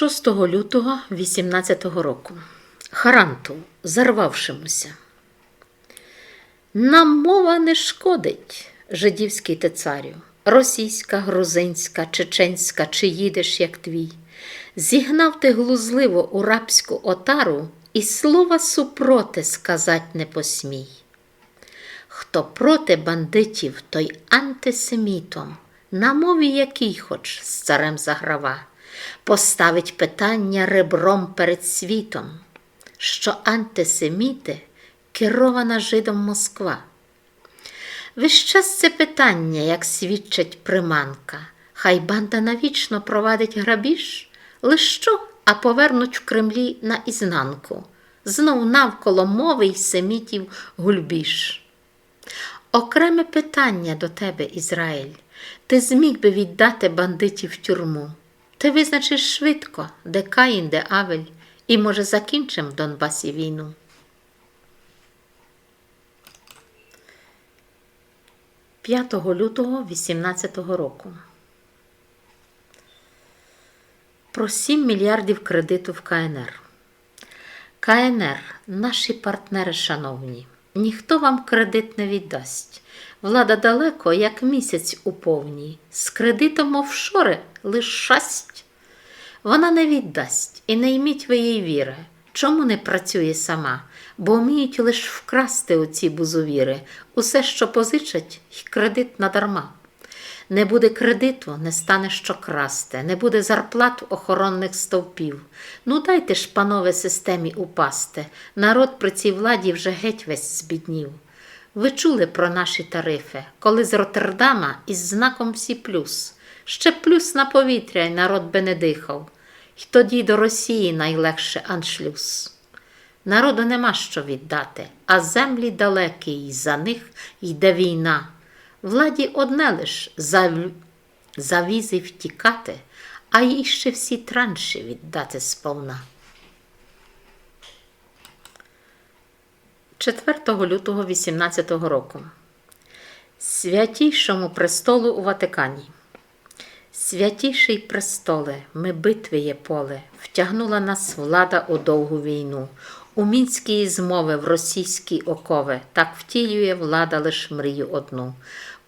6 лютого 18 року. Харанту, зарвавшимуся. Нам мова не шкодить, жидівський ти царю, російська, грузинська, чеченська чи їдеш, як твій. Зігнав ти глузливо у рабську отару, і слова супроти сказать не посмій. Хто проти бандитів, той антисемітом, на мові який хоч з царем заграва, поставить питання ребром перед світом, що антисеміти керована жидом Москва. Весь час це питання, як свідчить приманка, хай банда навічно провадить грабіж, лиш що, а повернуть в Кремлі на ізнанку, знов навколо мови й семітів гульбіж. Окреме питання до тебе, Ізраїль. Ти зміг би віддати бандитів тюрму. Ти визначиш швидко, де Каїн, де Авель, і, може, закінчим в Донбасі війну. П'ятого лютого 18 року. Про 7 мільярдів кредиту в КНР. КНР, наші партнери шановні, ніхто вам кредит не віддасть. Влада далеко, як місяць у повній. З кредитом офшори лиш шасть. Вона не віддасть і не йміть ви їй віри. Чому не працює сама? Бо вміють лиш вкрасти оці бузовіри. Усе, що позичать, й кредит надарма. Не буде кредиту, не стане що красти, не буде зарплат охоронних стовпів. Ну дайте ж, панове, системі упасти. Народ при цій владі вже геть весь збіднів. Ви чули про наші тарифи, коли з Роттердама із знаком всі плюс. Ще плюс на повітря й народ би не дихав. І тоді до Росії найлегше аншлюз. Народу нема що віддати, а землі далекі, і за них йде війна. Владі одне лиш за, за візи втікати, а їй ще всі транші віддати сповна. 4 лютого 18 року. Святійшому престолу у Ватикані. Святіший престоле, ми битви є поле, втягнула нас влада у довгу війну. У мінській змови в російській окови так втілює влада лиш мрію одну.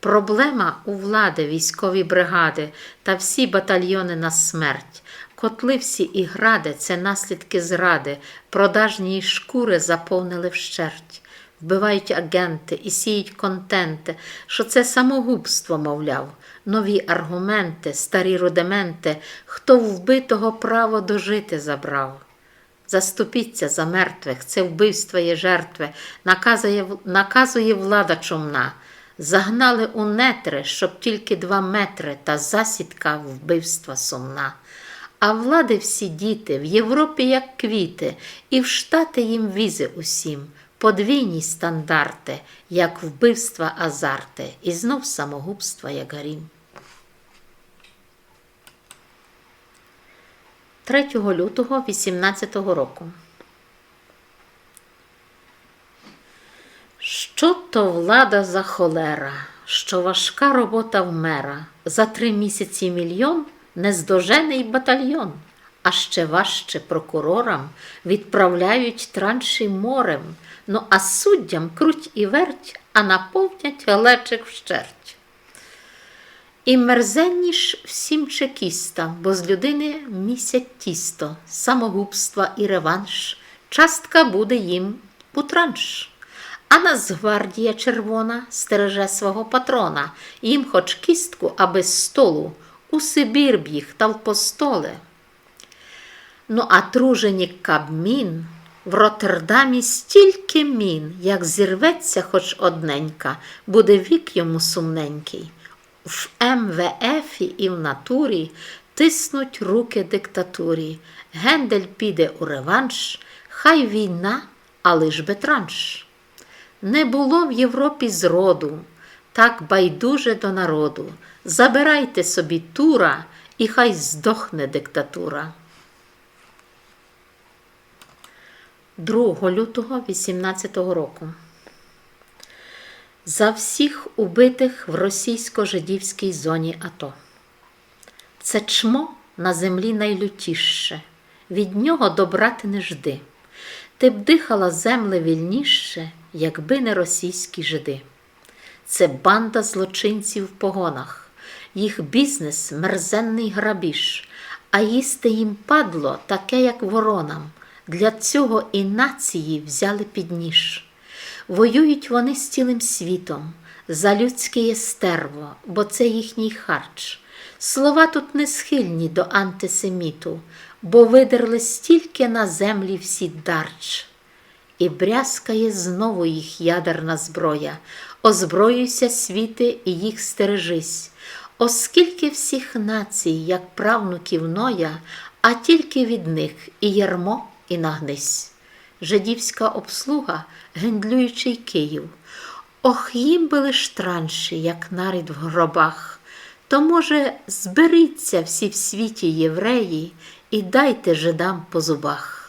Проблема у влади, військові бригади та всі батальйони на смерть. Котли всі і гради це наслідки зради, продажні шкури заповнили вщерть. Вбивають агенти і сіють контенти, що це самогубство, мовляв, нові аргументи, старі рудименти, хто вбитого право дожити забрав. Заступіться за мертвих, це вбивство є жертви, наказує, наказує влада чумна. Загнали у нетри, щоб тільки два метри, та засідка вбивства сумна. А влади всі діти в Європі, як квіти, і в штати їм візи усім, подвійні стандарти, як вбивства азарти, і знов самогубства, як гарім. 3 лютого 18 року. Що то влада за холера, що важка робота в мера, за три місяці мільйон нездожений батальйон, а ще важче прокурорам відправляють транші морем, ну а суддям круть і верть, а наповнять глечик вщерть. І мерзенніш всім чекістам, бо з людини місять тісто, самогубства і реванш, частка буде їм у транш. А Нацгвардія червона стереже свого патрона, їм хоч кістку, аби з столу, у Сибір б їх та в постоли. Ну, а труженік Кабмін в Роттердамі стільки мін, як зірветься хоч одненька, буде вік йому сумненький. В МВФ і в натурі тиснуть руки диктатурі. Гендель піде у реванш, хай війна, а лиш би транш. Не було в Європі зроду, так байдуже до народу. Забирайте собі тура, і хай здохне диктатура. 2 лютого 18 року. За всіх убитих в російсько-жидівській зоні АТО. Це чмо на землі найлютіше, від нього добра ти не жди. Ти б дихала земле вільніше, якби не російські жиди. Це банда злочинців в погонах, їх бізнес мерзенний грабіж, а їсти їм падло таке, як воронам. Для цього і нації взяли під ніж. Воюють вони з цілим світом за людське єстерво, бо це їхній харч. Слова тут не схильні до антисеміту, бо видерли стільки на землі всі дарч. І брязкає знову їх ядерна зброя. Озброюйся, світи, і їх стережись. Оскільки всіх націй, як правнуків Ноя, а тільки від них і ярмо, і нагнись. Жидівська обслуга, гендлюючий Київ. Ох, їм би лиш транші, як нарід в гробах. То, може, зберіться всі в світі євреї і дайте жидам по зубах.